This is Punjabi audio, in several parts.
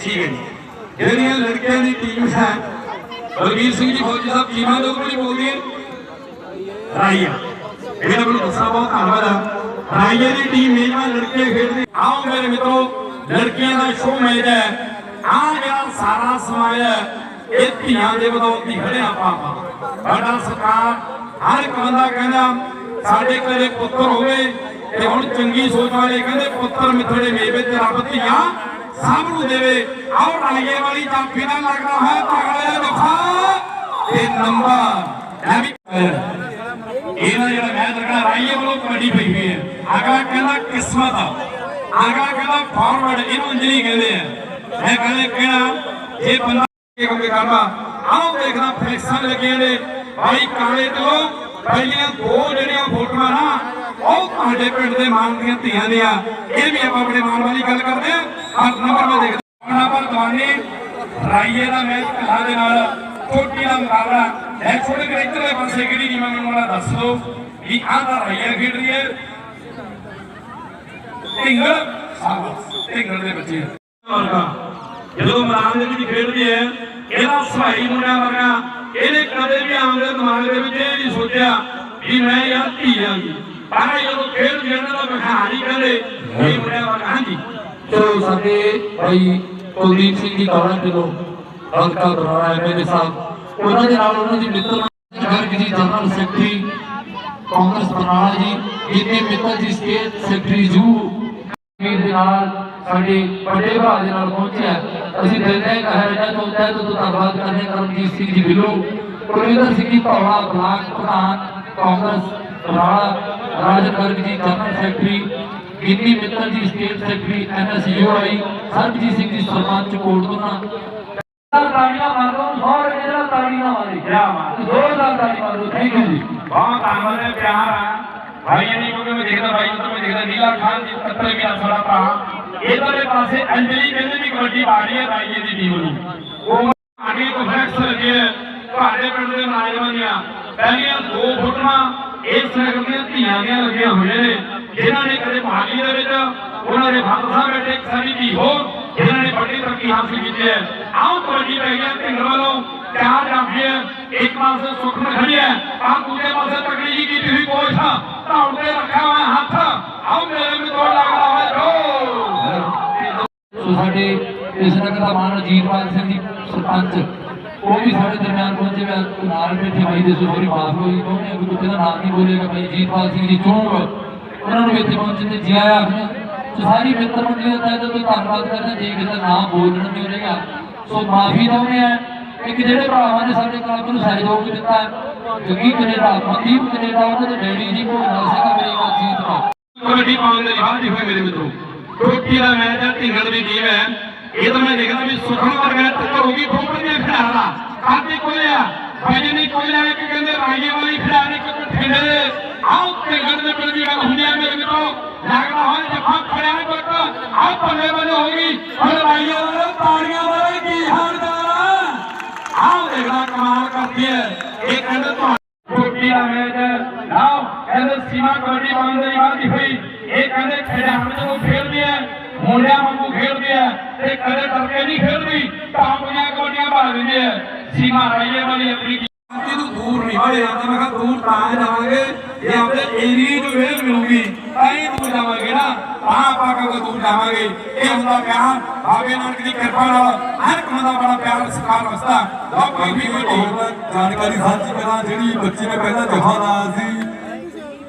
ਠੀਕ ਹੈ ਜੀ। ਜਿਹੜੀਆਂ ਲੜਕਿਆਂ ਦੀ ਟੀਮ ਹੈ। ਬਲਬੀਰ ਸਿੰਘ ਜੀ, ਫੌਜੀ ਸਾਹਿਬ ਟੀਮਾਂ ਦੇ ਉੱਪਰ ਬੋਲਦੀ ਹੈ? ਰਾਈਆ। ਇਹਦਾ ਮੈਨੂੰ ਦੱਸਣਾ ਬਹੁਤ ਧੰਨਵਾਦ ਆ। ਰਾਈਆ ਦੀ ਟੀਮ ਮੇਜਬਾਨ ਲੜਕੀਆਂ ਖੇਡਦੀ। ਆਓ ਮੇਰੇ ਮਿੱਤਰੋ, ਲੜਕੀਆਂ ਦਾ ਸ਼ੋਅ ਮੈਚ ਹੈ। ਆ ਜਿਹੜਾ ਸਾਰਾ ਸਮਾਜ ਇਹ ਧੀਆਂ ਦੇ ਵਧਾਉਣ ਹੀ ਖੜੇ ਆਪਾਂ। ਸਾਡਾ ਸਰਕਾਰ ਹਰ ਇੱਕ ਬੰਦਾ ਕਹਿੰਦਾ, ਸਾਡੇ ਘਰੇ ਪੁੱਤਰ ਹੋਵੇ ਤੇ ਹੁਣ ਚੰਗੀ ਸੋਚ ਵਾਲੇ ਕਹਿੰਦੇ, ਪੁੱਤਰ ਮਿੱਥੜੇ ਮੇਵੇ ਤੇ ਰੱਬ ਧੀਆਂ ਸਭ ਨੂੰ ਦੇਵੇ। ਆਓ ਰਾਈਏ ਵਾਲੀ ਜਾਫੀ ਦਾ ਲੱਗਦਾ ਹੈ ਤਗੜਾ ਜਫਾ। ਤੇ ਨੰਬਰ ਇਹ ਵੀ ਜਿਹੜਾ ਮੈਚ ਲੱਗਣਾ ਰਾਈਏ ਵੱਲੋਂ ਕਬੱਡੀ ਪਈ ਹੋਈ ਹੈ। ਅਗਲਾ ਕਹਿੰਦਾ ਕਿਸਮਤ ਆ। ਕਹਿੰਦਾ ਫਾਰਵਰਡ ਇਹਨੂੰ ਅੰਜਲੀ ਕਹਿੰਦੇ ਆ। ਇਹ ਕਹਿੰਦੇ ਕਿਹੜਾ? ਇਹ ਬੰਦਾ ਇਹ ਕੰਮ ਆਓ ਦੇਖਦਾ ਫਲੈਕਸਾਂ ਲੱਗੀਆਂ ਨੇ। ਭਾਈ ਕਾਲੇ ਤੋਂ ਪਹਿਲੀਆਂ ਦੋ ਜਿਹੜੀਆਂ ਫੋਟੋਆਂ ਨਾ ਉਹ ਤੁਹਾਡੇ ਪਿੰਡ ਦੇ ਮਾਨ ਦੀਆਂ ਧੀਆਂ ਦੀਆਂ। ਇਹ ਵੀ ਆਪਾਂ ਆਪਣੇ ਮਾਨ ਵਾਲੀ ਗੱਲ ਕਰਦੇ ਆ ਹਰ ਨੰਬਰ ਮੈਂ ਦੇਖਦਾ ਨੰਬਰ ਦਵਾਨੀ, ਰਾਈਏ ਦਾ ਮੈਚ ਕਲਾ ਦੇ ਨਾਲ ਚੋਟੀ ਦਾ ਮੁਕਾਬਲਾ। ਹੈ ਛੋਟੇ ਜਿਹੇ ਇੱਧਰਲੇ ਪਾਸੇ ਕਿਹੜੀ ਟੀਮ ਮੈਨੂੰ ਵਾਲਾ ਦੱਸ ਦਿਓ ਵੀ ਆਹ ਤਾਂ ਰਾਈਆ ਖੇਡ ਰਹੀ ਹੈ। ਢਿੰਗਲ ਸਾਬਸ ਢਿੰਗਲ ਦੇ ਬੱਚੇ। ਜਦੋਂ ਮੈਦਾਨ ਦੇ ਵਿੱਚ ਖੇਡਦੀ ਹੈ ਇਹਦਾ ਸਹਾਈ ਮੁੰਡਾ ਵਰਗਾ, ਇਹਨੇ ਕਦੇ ਵੀ ਆਮ ਦੇ ਦਿਮਾਗ ਦੇ ਵਿੱਚ ਇਹ ਨਹੀਂ ਸੋਚਿਆ ਵੀ ਮੈਂ ਯਾਰ ਧੀ ਆਂਗੀ ਪਰ ਜਦੋਂ ਖੇਡ ਜਿਹੜਾ ਦਾ ਬਖਾਰੀ ਕਹਿੰਦੇ ਇਹ ਮੁੰਡਿਆਂ ਵਰਗਾ ਹਾਂਜੀ ਤੇ ਸਾਡੇ ਭਾਈ ਕੁਲਦੀਪ ਸਿੰਘ ਜੀ ਕਾਲਾ ਕਿਲੋ ਹਲਕਾ ਬਰਾੜਾ ਐਮਐਲਏ ਸਾਹਿਬ ਉਹਨਾਂ ਦੇ ਨਾਲ ਉਹਨਾਂ ਦੀ ਮਿੱਤਰ ਗਰਗ ਜੀ ਜਨਰਲ ਸੈਕਟਰੀ ਕਾਂਗਰਸ ਬਰਨਾਲਾ ਜੀ ਜਿੰਨੇ ਮਿੱਤਰ ਜੀ ਸਟੇਟ ਸੈਕਟਰੀ ਜੂ ਵੀਰ ਦੇ ਨਾਲ ਸਾਡੇ ਵੱਡੇ ਭਰਾ ਦੇ ਨਾਲ ਪਹੁੰਚਿਆ ਅਸੀਂ ਦਿਲ ਦੇ ਕਹਿ ਰਿਹਾ ਤੋਂ ਤਹਿ ਤੋਂ ਧੰਨਵਾਦ ਕਰਦੇ ਹਾਂ ਕਰਮਜੀਤ ਸਿੰਘ ਜੀ ਬਿੱਲੂ ਕੁਲਵਿੰਦਰ ਸਿੰਘ ਜੀ ਭਾਵਾ ਬਲਾਕ ਪ੍ਰਧਾਨ ਕਾਂਗਰਸ ਬਰਨਾਲਾ ਰਾਜ ਗਰਗ ਜੀ general secretary Ginni Mittal ji state secretary NSUI Sarabjit Singh ji sarpanch Kotdona ਤਾੜੀਆਂ ਮਾਰੋ ਹੋਰ ਜਿਹੜਾ ਤਾੜੀਆਂ ਮਾਰੇ ਕਿਆ ਬਾਤ। ਜ਼ੋਰਦਾਰ ਤਾੜੀ ਮਾਰੋ ਥੈਂਕ ਯੂ ਜੀ। ਬਹੁਤ ਧੰਨਵਾਦ ਹੈ ਪਿਆਰ ਆ। ਭਾਈਆਂ ਨਹੀਂ ਕਿਉਂਕਿ ਮੈਂ ਦੇਖਦਾ ਭਾਈ ਉਧਰ ਮੈਂ ਦੇਖਦਾ ਨੀਲਾ ਖਾਨ ਜੀ ਕੱਤਰੇ ਵੀ ਸਾਡਾ ਭਰਾ। ਇਧਰਲੇ ਪਾਸੇ ਅੰਜਲੀ ਕਹਿੰਦੇ ਵੀ ਕਬੱਡੀ ਰਹੀ ਹੈ ਰਾਈਏ ਦੀ ਟੀਮ ਨੂੰ। ਉਹ ਆਗੇ ਤੋਂ ਫਲੈਕਸ ਲੱਗੇ ਤੁਹਾਡੇ ਪਿੰਡ ਦੇ ਦੀਆਂ ਪਹਿਲੀਆਂ ਦੋ ਫੋਟੋਆਂ ਇਸ ਨਗਰ ਦੀਆਂ ਧੀਆਂ ਦੀਆਂ ਲੱਗੀਆਂ ਹੋਈਆਂ ਨੇ, ਜਿਨ੍ਹਾਂ ਨੇ ਕਦੇ ਮਹਾਲੀ ਦੇ ਵਿੱਚ, ਉਹਨਾਂ ਦੇ ਫਾਦਰ ਸਾਹਿਬ ਬੈਠੇ ਇੱਕ ਸਾਡੀ ਧੀ ਹੋਰ, ਜਿਨ੍ਹਾਂ ਨੇ ਵੱਡੀ ਤਰੱਕੀ ਹਾਸਲ ਕੀਤੀ ਹੈ। ਆਓ ਕਬੱਡੀ ਪੈ ਗਿਆ ਢਿੰਗਰ ਵੱਲੋਂ, ਚਾਰ ਜਾਫੀ ਇੱਕ ਪਾਸੇ ਸੁਖਮਨ ਖੜਿਆ ਆ ਦੂਜੇ ਪਾਸੇ ਤਕੜੀ ਜੀ ਕੀਤੀ ਹੋਈ ਕੋਸ਼ ਧੌਣ ਰੱਖਿਆ ਹੋਇਆ ਹੱਥ ਆਓ ਮੇਰੇ ਮਿੱਤਰੋ ਲੱਗਦਾ ਹੋਇਆ ਜੋ ਸੋ ਸਾਡੇ ਇਸ ਨਗਰ ਦਾ ਮਾਨ ਅਜੀਤਪਾਲ ਸਿੰਘ ਜੀ, ਸਰਪੰਚ। ਉਹ ਵੀ ਸਾਡੇ ਦਰਮਿਆਨ ਪਹੁੰਚੇ ਮੈਂ ਨਾਲ ਬੈਠੇ ਭਾਈ ਦੇ ਸੋਰੀ ਮਾਫ ਹੋਈ ਦੋਨੇ ਕੋਈ ਕਿਸੇ ਦਾ ਨਾਮ ਨਹੀਂ ਬੋਲੇਗਾ ਭਾਈ ਅਜੀਤਪਾਲ ਸਿੰਘ ਜੀ ਚੋਂਗ ਉਹਨਾਂ ਨੂੰ ਇੱਥੇ ਪਹੁੰਚਣ ਤੇ ਜੀ ਆਇਆ ਸੋ ਸਾਰੀ ਮਿੱਤਰ ਮੰਡਲੀ ਦਾ ਤਹਿ ਦਿਲੋਂ ਧੰਨਵਾਦ ਕਰਦਾ, ਜੇ ਕਿਸੇ ਦਾ ਨਾਮ ਬੋਲਣ ਨਹੀਂ ਰਹੇਗਾ ਸੋ ਮਾਫੀ ਚਾਹੁੰਦੇ ਆ। ਇੱਕ ਜਿਹੜੇ ਭਰਾਵਾਂ ਨੇ ਸਾਡੇ ਕਲੱਬ ਨੂੰ ਸਹਿਯੋਗ ਦਿੱਤਾ ਜੱਗੀ ਕਨੇਡਾ, ਮਨਦੀਪ ਕਨੇਡਾ ਉਹਨਾਂ ਦੇ ਡੈਡੀ ਜੀ ਭੋਲਾ ਸਿੰਘ ਅਮਰੀਕਾ ਜੀਤ ਦਾ ਕਬੱਡੀ ਪਾਉਣ ਦੇ ਰਿਵਾਜ ਹੋਏ ਮੇਰੇ ਮਿੱਤਰੋ। ਟੋਟੀ ਦਾ ਮੈਚ ਹੈ ਢਿੰਗੜ ਦੀ ਟੀਮ ਹੈ। ਇਹ ਤਾਂ ਮੈਂ ਦੇਖਦਾ ਵੀ ਸੁਖਮ ਵਰਗਾ ਟੱਕਰ ਹੋ ਗਈ ਫੋਕਰ ਦੇ ਖਿਡਾਰਾ। ਕਾਤੇ ਕੋਲੇ ਆ ਭਾਈ ਨਹੀਂ ਕੋਲੇ ਆ ਕਿ ਕਹਿੰਦੇ ਰਾਈਏ ਵਾਲੀ ਖਿਡਾਰੀ ਕਿ ਠਿੰਡੇ ਦੇ। ਆਓ ਢਿੰਗੜ ਦੇ ਪਿੰਡ ਦੀ ਗੱਲ ਹੁੰਦੀ ਹੈ ਮੇਰੇ ਮਿੱਤਰੋ। ਲੱਗਦਾ ਹੋਇਆ ਜਫਾ ਖੜਿਆ ਹੈ, ਬੱਟ ਆਹ ਪੱਲੇ ਬੰਨੇ ਹੋ ਗਈ। ਹੁਣ ਰਾਈਏ ਵਾਲੇ, ਤਾੜੀਆਂ ਵਾਲੇ ਕੀ ਹਾਲ ਚਾਲ ਆਓ ਦੇਖਦਾ ਕਮਾਲ ਕਰਦੀ ਹੈ। ਇਹ ਕਹਿੰਦੇ ਤੁਹਾਨੂੰ ਦਾ ਮੈਚ ਲਾਓ ਕਹਿੰਦੇ ਸੀਮਾ ਕਬੱਡੀ ਪਾਉਣ ਵਾਦੀ ਹੋਈ। ਇਹ ਕਹਿੰਦੇ ਖਿਡਾਰਨ ਜਦੋਂ ਖੇਡਦੇ ਆ ਮੁੰਡਿਆਂ ਵਾਂਗੂ ਖੇਡਦੇ ਆ ਤੇ ਕਦੇ ਟਰਕੇ ਨਹੀਂ ਖੇਡਦੀ ਟਾਂਪੀਆਂ ਕਬੱਡੀਆਂ ਭਾ ਦਿੰਦੇ ਆ। ਸੀਮਾ ਰਾਈਏ ਵਾਲੀ ਆਪਣੀ। ਸ਼ਾਂਤੀ ਨੂੰ ਦੂਰ ਨਹੀਂ ਵੜੇ ਜਾਂਦੇ ਮੈਂ ਕਿਹਾ ਦੂਰ ਤਾਂ ਜਾਵਾਂਗੇ ਇਹ ਆਪਣੇ ਏਰੀਏ ਨੂੰ ਵੇਲ ਮਿਲੂਗੀ ਤਾਂ ਹੀ ਦੂਰ ਜਾਵਾਂਗੇ ਨਾ। ਤਾਂ ਆਪਾਂ ਕਦੋਂ ਦੂਰ ਜਾਵਾਂਗੇ। ਇਹ ਹੁੰਦਾ ਪਿਆਰ ਬਾਬੇ ਨਾਨਕ ਦੀ ਕਿਰਪਾ ਨਾਲ ਹਰ ਇੱਕ ਬੰਦਾ ਬੜਾ ਪਿਆਰ ਸਤਿਕਾਰ ਵਸਦਾ। ਲੋਕਾਂ ਵੀ ਕੋਈ ਹੋਰ ਜਾਣਕਾਰੀ ਸਾਂਝੀ ਕਰਾਂ ਜਿਹੜੀ ਬੱਚੀ ਨੇ ਪਹਿਲਾਂ ਲਾਇਆ ਸੀ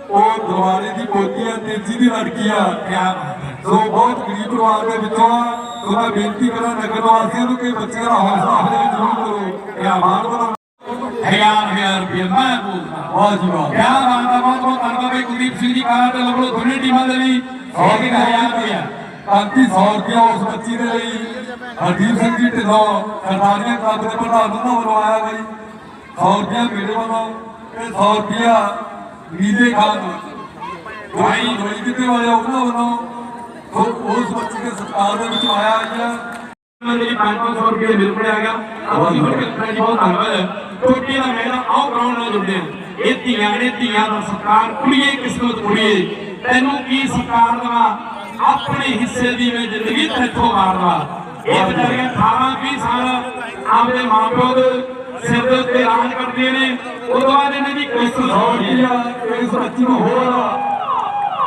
ਉਹ ਦਰਬਾਰੇ ਦੀ ਪੋਤੀ ਆ ਤੇਜੀ ਦੀ ਲੜਕੀ ਆ। ਪਿਆਰ ਸੋ ਬਹੁਤ ਗਰੀਬ ਪਰਿਵਾਰ ਦੇ ਵਿੱਚੋਂ ਸੋ ਮੈਂ ਬੇਨਤੀ ਕਰਾਂ ਨਗਰ ਵਾਸੀਆਂ ਨੂੰ ਕਿ ਬੱਚੇ ਦਾ ਹੌਸਲਾ ਅਫਜ਼ਾਈ ਜ਼ਰੂਰ ਕਰੋ ਇਹ ਆਵਾਜ਼ ਬਣਾਓ। ਹਜ਼ਾਰ ਹਜ਼ਾਰ ਰੁਪਏ ਮੈਂ ਬੋਲਦਾ ਵਾਹ ਜੀ ਵਾਹ। ਕਿਆ ਬਾਤ ਹੈ ਬਹੁਤ ਬਹੁਤ ਧੰਨਵਾਦ ਭਾਈ ਕੁਲਦੀਪ ਸਿੰਘ ਜੀ ਕਾਰ ਤੇ ਲਵੜੋ ਦੋਨੇ ਟੀਮਾਂ ਦੇ ਲਈ 1000 ਰੁਪਏ ਕਾਂਤੀ 100 ਰੁਪਇਆ ਉਸ ਬੱਚੀ ਦੇ ਲਈ ਹਰਦੀਪ ਸਿੰਘ ਜੀ ਢਿੱਲੋਂ ਸਰਦਾਰੀਆਂ ਕਲੱਬ ਦੇ ਪ੍ਰਧਾਨ ਉਹਨਾਂ ਵੱਲੋਂ ਆਇਆ ਗਈ 100 ਰੁਪਇਆ ਮੇਰੇ ਵੱਲੋਂ ਤੇ 100 ਰੁਪਇਆ ਨੀਲੇ ਖਾਨ ਭਾਈ ਹੋਈ ਕਿਤੇ ਹੋਇਆ ਉਹਨਾਂ ਵੱਲੋਂ ਸੋ ਉਸ ਬੱਚੀ ਦੇ ਸਤਿਕਾਰ ਦੇ ਵਿੱਚ ਆਇਆ ਜੀ 500 ਰੁਪਏ ਮਿਲ ਪੜਿਆ ਗਿਆ। ਆਪਣੀ ਹੋਰ ਬਹੁਤ ਧੰਨਵਾਦ। ਹੈ ਟੋਟੀ ਦਾ ਮੈਦਾਨ ਆਓ ਗਰਾਊਂਡ ਨਾਲ ਜੁੜਦੇ ਹਾਂ। ਇਹ ਧੀਆਂ ਨੇ ਧੀਆਂ ਦਾ ਸਤਿਕਾਰ, ਕੁੜੀਏ ਕਿਸਮਤ, ਕੁੜੀਏ। ਤੈਨੂੰ ਕੀ ਸਤਿਕਾਰ ਦੇਵਾਂ? ਆਪਣੇ ਹਿੱਸੇ ਦੀ ਮੈਂ ਜ਼ਿੰਦਗੀ ਤੇਥੋਂ ਮਾਰਦਾ ਇਹ ਵਿਚਾਰੀਆਂ 18 20 ਸਾਲ ਆਪਦੇ ਮਾਪਿਓ ਦੇ ਸਿਰ ਦੇ ਉੱਤੇ ਰਾਜ ਕਰਦੀਆਂ ਨੇ। ਉਦੋਂ ਬਾਅਦ ਇਹਨਾਂ ਦੀ ਕਿਸ਼ਤ ਸੌਣੀ ਆ। ਸੌਰਪੀਆ ਇਸ ਨੂੰ ਹੋਰ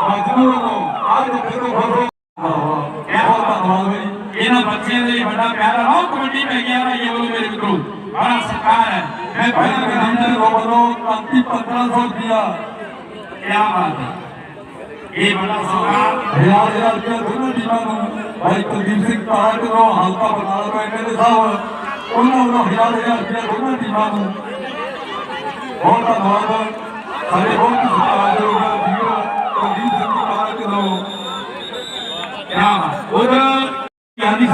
ਮਜਨੂ ਨੂੰ ਅੱਜ ਕਿਤੇ ਫਸੋ ਇਹਨਾਂ ਬੱਚਿਆਂ ਦੇ ਲਈ ਵੱਡਾ ਪਿਆਰ ਹੈ ਉਹ ਕਮੇਟੀ ਪੈ ਗਿਆ ਭਾਈ ਇਹ ਵੱਲੋਂ ਮੇਰੇ ਮਿੱਤਰੋ ਬੜਾ ਸਤਿਕਾਰ ਹੈ ਮੈਂ ਭਾਈ ਪਹਿਲਾਂ ਵੀ ਗਰਾਂਡੇ ਕਹਿੰਦਾ ਦੇ ਵੱਲੋਂ 35 1500 ਰੁਪਿਆ ਕੀ ਬਾਤ ਹੈ ਇਹ ਬੜਾ ਸਤਿਕਾਰ ਹਜ਼ਾਰ ਹਜ਼ਾਰ ਰੁਪਇਆ ਦੋਨਾਂ ਟੀਮਾਂ ਨੂੰ ਭਾਈ ਕੁਲਦੀਪ ਸਿੰਘ ਤਾਰਕ ਨੂੰ ਹਲਕਾ ਬਣਾ ਲਓ ਐਮਐਲਏ ਸਾਹਿਬ ਉਹਨਾਂ ਵੱਲੋਂ ਹਜ਼ਾਰ ਹਜ਼ਾਰ ਰੁਪਇਆ ਦੋਨਾਂ ਟੀਮਾਂ ਨੂੰ ਬਹੁਤ ਧੰਨਵਾਦ ਸਾਡੇ ਬਹੁਤ ਹੀ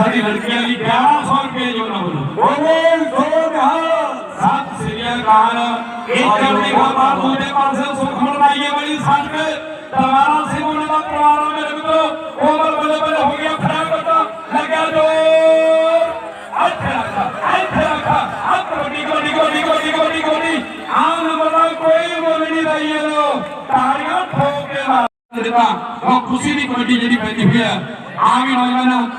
ਸਾਡੀ ਲੜਕੀਆਂ ਲਈ 1100 ਰੁਪਏ ਜੋ ਨਾ ਬੋਲੋ ਸੋਨਿਹਾ ਸਤਿ ਸ੍ਰੀ ਅਕਾਲ। ਇਹ ਚੜ੍ਹਦੀ ਕਲਾ ਦੂਜੇ ਪਾਸੇ ਸੁਖ ਮਨਾਈਏ ਵਾਲੀ ਸੰਗ ਤਲਵਾਰਾਂ ਸਿੰਘ ਉਹਨਾਂ ਦਾ ਪਰਿਵਾਰ ਆ ਮੇਰੇ ਮਿੱਤਰੋ। ਉਮਰ ਬੱਲੇ ਬੱਲੇ ਹੋ ਗਿਆ ਖੜਾ ਬੱਟਾ ਲੱਗਿਆ ਜੋਰ। ਇੱਥੇ ਰੱਖਾ ਇੱਥੇ ਰੱਖਾ। ਹੱਥ ਗੋਡੀ ਗੋਡੀ ਗੋਡੀ ਗੋਡੀ ਗੋਡੀ ਗੋਡੀ। ਆ ਨੰਬਰ ਦਾ ਕੋਈ ਮੁੱਲ ਨਹੀਂ ਇਹਦਾ ਤਾੜੀਆਂ ਠੋਕ ਕੇ ਮਾਰ ਦਿੱਤਾ। ਉਹ ਖੁਸ਼ੀ ਦੀ ਕਮੇਟੀ ਜਿਹੜੀ ਪੈਂਦੀ ਹੋਈ ਆ ਵੀ ਨੌਜਵਾਨ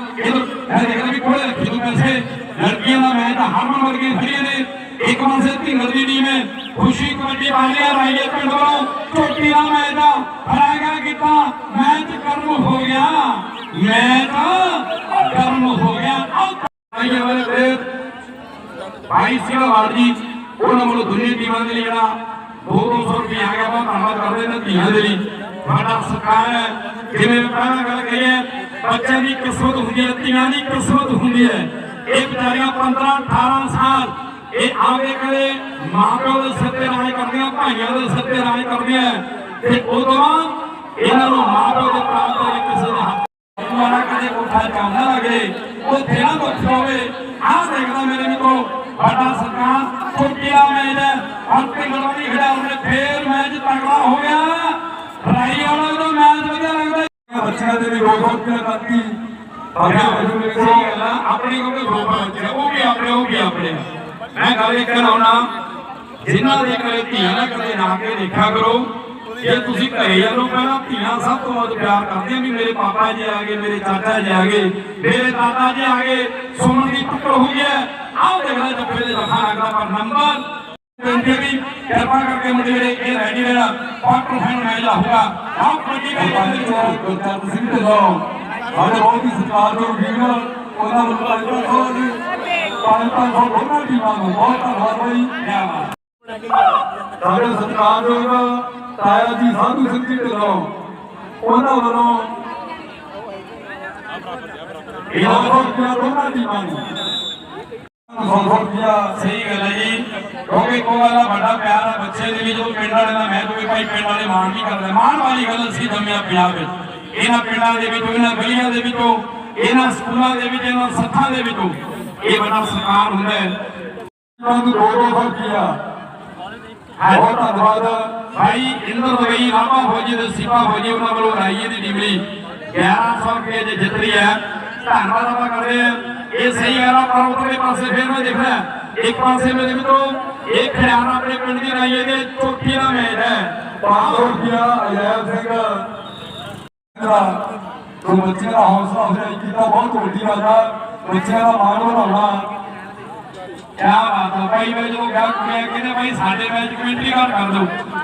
ਇਹ ਮੈਂ ਵੀ ਕੋਲੇ ਰੱਖੀ ਪੈਸੇ। ਲੜਕੀਆਂ ਦਾ ਮੈਚ ਤਾਂ ਹਰਮਨ ਵਰਗੇ ਖੜੀਆਂ ਨੇ। ਇੱਕ ਪਾਸੇ ਧਿੰਗਰ ਦੀ ਟੀਮ ਹੈ। ਖੁਸ਼ੀ ਕਮੇਟੀ ਵਾਲਿਆਂ ਰਾਈਏ ਪਿੰਡ ਵੱਲੋਂ। ਚੋਟੀ ਦਾ ਮੈਚ ਦਾ ਫਰਾਗਾ ਕੀਤਾ। ਮੈਚ ਕਰਮ ਹੋ ਗਿਆ। ਮੈਚ ਕਰਮ ਹੋ ਗਿਆ। ਰਾਈਏ ਵਾਲੇ ਪਲੇਅਰ ਭਾਈ ਸਿੰਘ ਜੀ ਉਹਨਾਂ ਵੱਲੋਂ ਦੁਨੀਆ ਟੀਮਾਂ ਦੇ ਲਈ ਜਿਹੜਾ 200 ਰੁਪਏ ਆ ਗਿਆ। ਬਹੁਤ ਧੰਨਵਾਦ ਕਰਦੇ ਨੇ ਧੀਆਂ ਦੇ ਲਈ। ਸਾਡਾ ਸਰਕਾਰ ਹੈ, ਜਿਵੇਂ ਪਹਿਲਾਂ ਗੱਲ ਕਹੀ ਹੈ ਬੱਚਿਆਂ ਦੀ ਕਿਸਮਤ ਹੁੰਦੀ ਹੈ, ਧੀਆਂ ਦੀ ਕਿਸਮਤ ਹੁੰਦੀ ਹੈ। ਇਹ ਵਿਚਾਰੀਆਂ 15 18 ਸਾਲ, ਇਹ ਆਵੇ ਕਦੇ ਮਾਪਿਓ ਦੇ ਸਿਰ ਰਾਜ ਕਰਦੀਆਂ, ਭਾਈਆਂ ਦੇ ਸਿਰ ਰਾਜ ਕਰਦੀਆਂ। ਤੇ ਉਦੋਂ ਇਹਨਾਂ ਨੂੰ ਮਾਪਿਓ ਦੇ ਪ੍ਰਾਪਤ ਦੇ ਕਿਸੇ ਦੇ ਹੱਥ ਕਦੇ ਕੋਠਾ ਚਾਹੁੰਦਾ ਲੱਗੇ। ਉਹ ਥੇੜਾ ਦੁੱਖ ਹੋਵੇ, ਆਹ ਦੇਖਦਾ ਮੇਰੇ ਮਿੱਤਰੋ, ਵੱਡਾ ਸਰਕਾਰ, ਛੁੱਟੀਆਂ ਮੈਚ ਹੈ ਹਲਕੇ ਖੜਾ ਉਹਨੇ ਫੇਰ ਮੈਚ ਤਗੜਾ ਹੋ ਗਿਆ। ਰਾਈ ਵਾਲਾ ਦਾ ਮੈਚ ਵਧੀਆ ਲੱਗਦਾ ਬੱਚਿਆਂ ਦੇ ਵੀ 200 ਰੁਪਇਆ ਕਰਤੀ ਬਾਕੀ ਵਜੂ ਸਹੀ ਗੱਲ ਆਪਣੇ ਕੋਲ ਵੀ ਬੱਚੇ ਉਹ ਵੀ ਆਪਣੇ ਉਹ ਵੀ ਆਪਣੇ। ਮੈਂ ਗੱਲ ਇਹ ਕਹਿਣਾ ਜਿਨ੍ਹਾਂ ਦੇ ਘਰੇ ਧੀਆਂ ਨਾ ਕਦੇ ਨਾ ਕੇ ਦੇਖਿਆ ਕਰੋ ਜੇ ਤੁਸੀਂ ਘਰੇ ਜਾਂਦੇ ਪਹਿਲਾਂ ਧੀਆਂ ਸਭ ਤੋਂ ਵੱਧ ਪਿਆਰ ਕਰਦੀਆਂ ਵੀ ਮੇਰੇ ਪਾਪਾ ਜੀ ਆ ਗਏ, ਮੇਰੇ ਚਾਚਾ ਜੀ ਆ ਗਏ, ਮੇਰੇ ਦਾਦਾ ਜੀ ਆ ਗਏ, ਸੁਣਨ ਦੀ ਟੁੱਕਰ ਹੋਈ ਹੈ। ਆਹ ਦੇਖਦਾ ਜੱਫੇ ਦੇ ਲਖਾ ਲੱਗਦਾ ਪਰ ਨੰਬਰ। ਕਹਿੰਦੇ ਵੀ ਕਿਰਪਾ ਕਰਕੇ ਮੁੰਡੇ ਜਿਹੜੇ ਇਹ ਰੈਡੀ ਰਹਿਣਾ ਕੁਆਟਰ ਫਾਈਨਲ ਮੈਚ ਹੋਊਗਾ। ਆਹ ਕਬੱਡੀ ਗੁਰਚਰਨ ਸਿੰਘ ਢਿੱਲੋਂ, ਸਾਡੇ ਬਹੁਤ ਹੀ ਸਤਿਕਾਰਯੋਗ ਵੀਰ ਉਹਨਾਂ ਨੂੰ ਪੰਜ ਪੰਜ ਸੌ। ਜੀ ਪੰਜ ਪੰਜ ਸੌ ਦੋਨਾਂ ਟੀਮਾਂ ਨੂੰ ਬਹੁਤ ਧੰਨਵਾਦ ਬਾਈ ਸਾਡੇ ਸਤਿਕਾਰਯੋਗ ਤਾਇਆ ਜੀ ਸਾਧੂ ਸਿੰਘ ਜੀ ਢਿੱਲੋਂ, ਉਹਨਾਂ ਵੱਲੋਂ ਇਹ ਰੁਪਇਆ ਦੋਨਾਂ ਟੀਮਾਂ ਨੂੰ 100 ਰੁਪਇਆ ਸਹੀ ਗੱਲ ਹੈ ਜੀ। ਕਿਉਂਕਿ ਕੋਲਾ ਦਾ ਵੱਡਾ ਪਿਆਰ ਹੈ ਬੱਚੇ ਦੇ ਲਈ ਜੋ ਪਿੰਡ ਵਾਲੇ ਦਾ ਮੈਂ ਵੀ ਭਾਈ ਪਿੰਡ ਵਾਲੇ ਮਾਣ ਨਹੀਂ ਕਰਦੇ ਮਾਣ ਵਾਲੀ ਗੱਲ ਸੀ ਜੰਮਿਆ ਪੰਜਾਬ ਵਿੱਚ। ਇਹਨਾਂ ਪਿੰਡਾਂ ਦੇ ਵਿੱਚੋਂ, ਇਹਨਾਂ ਗਲੀਆਂ ਦੇ ਵਿੱਚੋਂ, ਇਹਨਾਂ ਸਕੂਲਾਂ ਦੇ ਵਿੱਚ, ਇਹਨਾਂ ਸੱਥਾਂ ਦੇ ਵਿੱਚੋਂ ਇਹ ਵੱਡਾ ਸਰਕਾਰ ਹੁੰਦਾ ਹੈ। ਟੀਮਾਂ ਨੂੰ 200 ਰੁਪਇਆ ਬਹੁਤ ਧੰਨਵਾਦ ਭਾਈ ਇੰਦਰ ਦਵਈ ਰਾਮਾ ਫੌਜੀ ਦੇ ਸਿਪਾ ਫੌਜੀ, ਉਹਨਾਂ ਵੱਲੋਂ ਰਾਈਏ ਦੀ ਟੀਮ ਲਈ 1100 ਰੁਪਏ ਜੇ ਜਿੱਤ ਹੈ। ਧੰਨਵਾਦ ਆਪਾਂ ਕਰਦੇ ਹਾਂ। ਇਹ ਸਹੀ ਹੈ ਨਾ, ਪਰ ਉਧਰਲੇ ਪਾਸੇ ਫਿਰ ਮੈਂ ਦੇਖ ਇੱਕ ਪਾਸੇ ਮੇਰੇ ਮਿੱਤਰੋ, ਇਹ ਖਿਡਾਰਨ ਆਪਣੇ ਪਿੰਡ ਦੀ ਰਾਈਏ ਦੇ ਚੌਥੀ ਦਾ ਮੈਚ ਹੈ। 500 ਅਜੈਬ ਸਿੰਘ। ਤੋਂ ਬੱਚਿਆਂ ਦਾ ਹੌਸਲਾ ਅਫਜ਼ਾਈ ਕੀਤਾ ਬਹੁਤ ਵੱਡੀ ਗੱਲ ਆ, ਬੱਚਿਆਂ ਦਾ ਮਾਣ ਵਧਾਉਣਾ। ਕਿਆ ਬਾਤ ਹੈ ਭਾਈ, ਮੈਂ ਜਦੋਂ ਗਿਆ ਮੈਂ ਕਹਿੰਦੇ, ਭਾਈ, ਸਾਡੇ ਮੈਚ ਕਮੈਂਟਰੀ ਕਰ ਕਰ ਦਿਓ।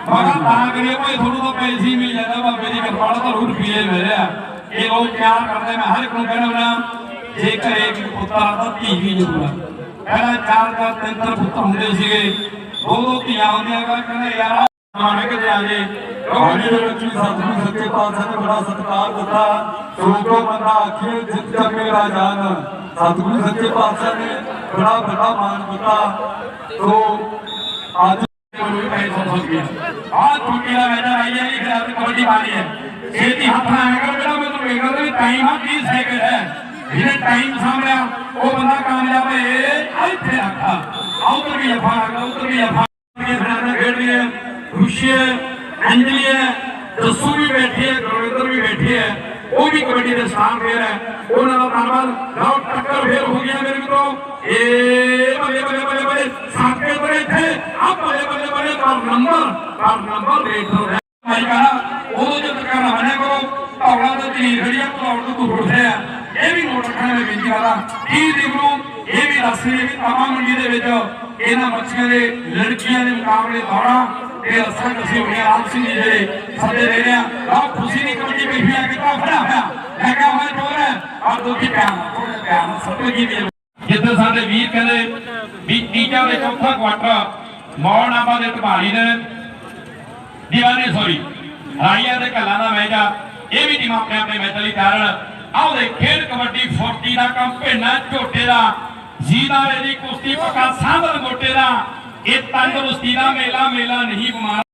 ਮਗਰ ਤਾਂ ਕਰੀਏ ਭਾਈ, ਤੁਹਾਨੂੰ ਤਾਂ ਪੈਸੇ ਹੀ ਮਿਲ ਜਾਂਦਾ ਬਾਬੇ ਦੀ ਕਿਰਪਾ ਨਾਲ ਤੁਹਾਨੂੰ ਰੁਪਏ ਮਿਲ ਇਹ ਲੋਕ ਪਿਆਰ ਕਰਦੇ ਮੈਂ ਹਰ ਇੱਕ ਨੂੰ ਕਹਿੰਦਾ ਹੁੰਦਾ ਜੇ ਘਰੇ ਇੱਕ ਪੁੱਤਰ ਆ ਤਾਂ ਧੀ ਵੀ ਜ਼ਰੂਰ ਆ। ਪਹਿਲਾਂ ਚਾਰ ਚਾਰ ਤਿੰਨ ਤਿੰਨ ਪੁੱਤਰ ਹੁੰਦੇ ਸੀਗੇ। ਦੋ ਦੋ ਧੀਆਂ ਹੁੰਦੀਆਂ ਗਾ ਕਹਿੰਦੇ, ਯਾਰ ਮਾਣ ਕਿਤੇ ਆ ਜੇ। ਪਾਣੀ ਦੇ ਵਿੱਚ ਵੀ ਸਤਿਗੁਰੂ, ਸੱਚੇ ਪਾਤਸ਼ਾਹ ਨੇ ਬੜਾ ਸਤਿਕਾਰ ਦਿੱਤਾ। ਸੋਕੋ ਬੰਦਾ ਆਖੀਏ ਜਿੱਤ ਜਾ ਮੇਰਾ ਜਾਨ। ਸਤਿਗੁਰੂ, ਸੱਚੇ ਪਾਤਸ਼ਾਹ ਨੇ ਬੜਾ ਵੱਡਾ ਮਾਣ ਦਿੱਤਾ ਸੋ, ਅੱਜ ਆ ਟੁੱਟੀ ਦਾ ਮੈਦਾਨ ਆਈ ਹੈ, ਇਹ ਖਿਲਾਫ ਕਬੱਡੀ ਵਾਲੀ ਹੈ। ਛੇਤੀ ਹੱਥ ਨਾ ਆਏਗਾ ਜਿਹੜਾ ਮੈਨੂੰ ਵੇਖਦਾ ਵੀ ਟਾਈਮ ਆ 30 ਸੈਕਿੰਡ ਹੈ। ਜਿਹਨੇ ਟਾਈਮ ਸਾਂਭਿਆ ਉਹ ਬੰਦਾ ਕਾਮਯਾਬ ਹੈ ਇੱਥੇ ਰੱਖਾ ਆਉਦਰ ਵੀ ਅਫਾ ਆ ਉਧਰ ਵੀ ਅਫਾ ਇਹ ਖਿਡਾਰਨ ਖੇਡ ਰਹੀ ਹੈ ਰੁਸ਼ੀ ਹੈ ਅੰਜਲੀ ਹੈ। ਦਸੂ ਵੀ ਬੈਠੀ ਹੈ, ਗੁਰਵਿੰਦਰ ਵੀ ਬੈਠੀ ਹੈ। ਉਹ ਵੀ ਕਬੱਡੀ ਦੇ ਸਥਾਨ ਫੇਰ ਹੈ। ਉਹਨਾਂ ਦਾ ਧੰਨਵਾਦ। ਲਓ, ਟੱਕਰ ਫੇਰ ਹੋ ਗਿਆ ਮੇਰੇ ਮਿੱਤਰੋ। ਏ ਬੱਲੇ ਬੱਲੇ ਬੱਲੇ ਬੱਲੇ ਸਾਕੇ ਪਰ ਇੱਥੇ। ਆ ਬੱਲੇ ਬੱਲੇ ਬੱਲੇ ਪਰ ਨੰਬਰ ਪਰ ਨੰਬਰ ਰੇਟ ਹੋ ਰਿਹਾ ਭਾਈ ਕਹਾ ਉਹ ਜੋ ਟੱਕਰ ਨਾ ਬਣਿਆ ਕਰੋ। ਧੌਲਾ ਤੇ ਢੀਲ ਖੜੀ ਆ ਧੌਲ ਤੋਂ ਤੂੰ ਉੱਠਿਆ ਇਹ ਵੀ ਨੋਟ ਰੱਖਣਾ ਮੈਂ ਬੇਨਤੀ ਕਰਦਾ ਕੀ ਨਿਗਰੂ ਇਹ ਵੀ ਦੱਸ ਵੀ ਤਮਾ ਮੰਡੀ ਦੇ ਵਿੱਚ ਇਹਨਾਂ ਬੱਚੀਆਂ ਦੇ, ਲੜਕੀਆਂ ਦੇ ਮੁਕਾਬਲੇ ਦੌੜਾਂ ਇਹ ਰਸਾ ਕਸੀ ਹੋਈਆਂ ਆਪ ਸਿੰਘ ਜੀ ਜਿਹੜੇ ਸੱਦੇ ਦੇ ਰਹੇ ਆ। ਖੁਸ਼ੀ ਦੀ ਕਮੇਟੀ ਬੈਠੀ ਆ ਕਿਤਾ ਖੜਾ ਹੋਇਆ। ਮੈਂ ਕਿਹਾ ਹੋਇਆ ਜੋਰ ਹੈ ਔਰ ਦੁਖੀ ਪਿਆਰ ਨਾਲ ਥੋੜਾ ਪਿਆਰ ਨਾਲ ਸਭ ਕੀ ਸਾਡੇ ਵੀਰ ਕਹਿੰਦੇ ਵੀ ਤੀਜਾ ਦੇ ਚੌਥਾ ਕੁਆਟਰ ਮੌੜ ਦੇ ਧਮਾਲੀ ਨੇ। ਦੀਵਾਨੇ ਸੋਰੀ ਰਾਈਆਂ ਦੇ ਕੱਲਾਂ ਦਾ ਮੈਚ ਆ ਇਹ ਵੀ ਟੀਮ ਆਪਣੇ ਆਪਣੇ ਮੈਚ ਲਈ ਕਾਰਨ। ਆਓ ਦੇ ਖੇਡ ਕਬੱਡੀ ਫੁਰਤੀ ਦਾ ਕੰਮ ਭੇਨਾ ਝੋਟੇ ਦਾ। ਜੀਦਾਰੇ ਦੀ ਕੁਸ਼ਤੀ ਪਕਾ ਸਾਂਭਲ ਮੋਟੇ ਦਾ। ਇਹ ਤੰਦਰੁਸਤੀ ਦਾ ਮੇਲਾ ਮੇਲਾ ਨਹੀਂ ਬਿਮਾਰ।